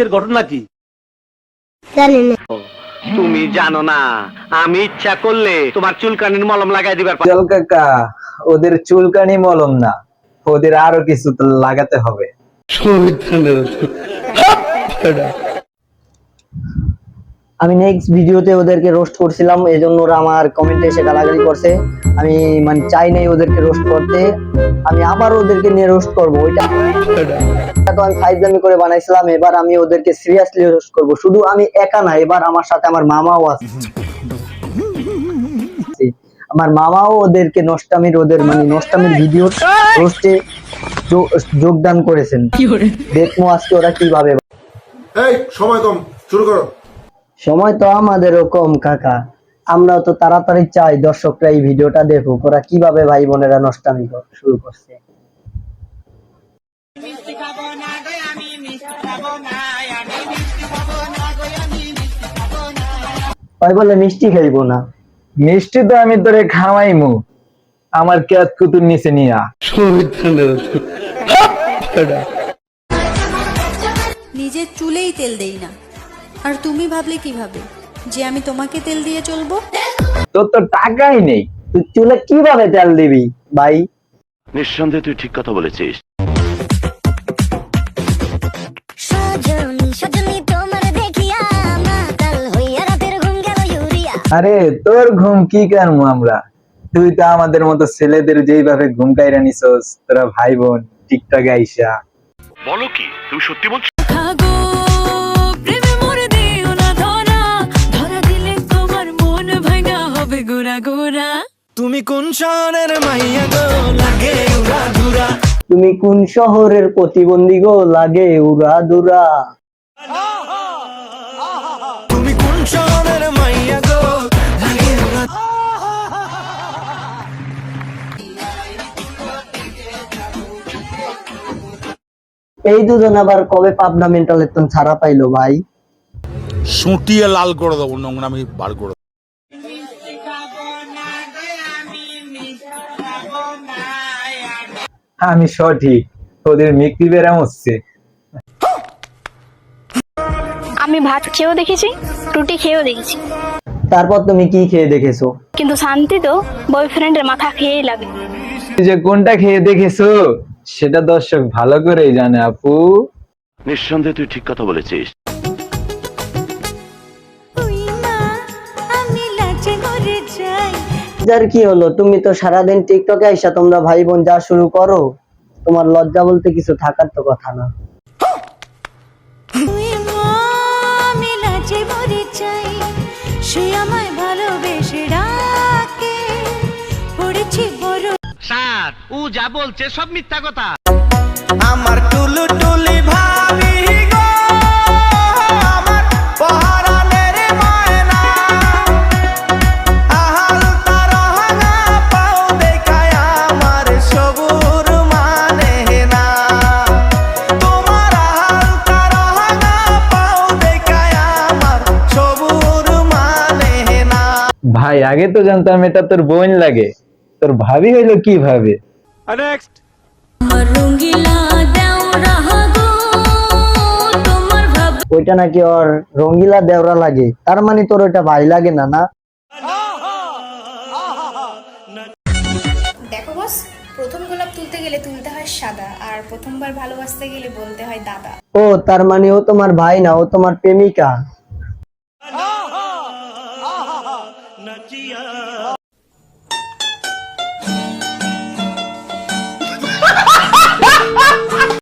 আজকের ঘটনা কি? জানি না তুমি জানো না আমি ইচ্ছা করলে তোমার চুলকানির মলম লাগাই দিবার পারি। জল কাকা ওদের চুলকানি মলম না ওদের আরও কিছু তো লাগাতে হবে। আমি নেক্সট ভিডিওতে ওদেরকে রোস্ট করছিলাম এই জন্য ওরা আমার কমেন্টে এসে গালাগালি করছে। আমি মানে চাই নাই ওদেরকে রোস্ট করতে। আমি আবার ওদেরকে নিয়ে রোস্ট করব ওইটা এটা তো আমি ফাইজলামি করে বানাইছিলাম এবার আমি ওদেরকে সিরিয়াসলি রোস্ট করব। শুধু আমি একা না এবার আমার সাথে আমার মামাও আছে। আমার মামাও ওদেরকে নষ্টামির ওদের মানে নষ্টামির ভিডিও রোস্টে যোগদান করেছেন। দেখব আজকে ওরা কীভাবে এই সময় কম শুরু করো। সময় তো আমাদেরও কম কাকা। আমরাও তো তাড়াতাড়ি চাই দর্শকরা এই ভিডিওটা দেখুক ওরা কীভাবে ভাই বোনেরা নষ্টামি শুরু করছে। ভাই বলে মিষ্টি খাইবো না। মিষ্টি তো আমি তোরে খাওয়াইমু। আমার ক্যাত কুতুর নিচে নিয়া। নিজের চুলেই তেল দেই না। আর তুমি ভাবলে কীভাবে? যে আমি তোমাকে তেল দিয়ে চলবো? তোর তো টাকাই নেই। তুই চুলে কীভাবে তেল দিবি ভাই? নিঃসন্দেহে তুই ঠিক কথা বলেছিস। সজনী সজনী তোমার দেখিয়া মাতাল হইয়া রাতের ঘুম গেল ইউরিয়া। আরে তোর ঘুম কি কারমু আমরা? তুই তো আমাদের মতো ছেলেদের যেইভাবে ঘুম কাইরা নিছস তোরা ভাই বোন টিকটক আইসা। বলো কি তুমি সত্যি বলছো তুমি কোন শহরের মাইয়া গো? লাগে উড়া ধুরা। তুমি কোন শহরের প্রতিবন্ধী গো? লাগে উড়া দুরা তুমি কোন শহরের মাইয়া গো? লাগে উড়া এই দুজন আবার কবে পাবনা মেন্টালের তন ছাড়া পাইলো ভাই? সুটিয়ে লাল করে দেবো নোংরামি বার করে আমি সঠিক। তোদের মিক্রি বেরাম হচ্ছে আমি ভাত খেয়েও দেখেছি রুটি খেয়েও দেখেছি। তারপর তুমি কি খেয়ে দেখেছ? কিন্তু শান্তি তো বয়ফ্রেন্ডের মাথা খেয়েই লাগে। তুই যে কোনটা খেয়ে দেখেছ? সেটা দর্শক ভালো করেই জানে আপু। নিঃসন্দেহে তুই ঠিক কথা বলেছিস। আমি লাচে মরে যাই। যার কি হলো? তুমি তো সারাদিন টিকটকে আইসা তোমরা ভাই বোন যা শুরু করো তোমার লজ্জা বলতে কিছু থাকার তো কথা না। স্যার ও যা বলছে সব মিথ্যা কথা। আমার টুলু টুলি ভাবি ভাই আগে তো জানতাম এটা তোর বোন লাগে। তোর ভাবি হইল কীভাবে? তোমার ভাব ওইটা নাকি ওর রঙ্গিলা দেওরা লাগে। তার মানে তোর ওইটা ভাই লাগে না না? দেখো বস প্রথম গোলাপ তুলতে গেলে তুলতে হয় সাদা আর প্রথমবার ভালোবাসতে গেলে বলতে হয় দাদা। ও তার মানে ও তোমার ভাই না ও তোমার প্রেমিকা? تقيا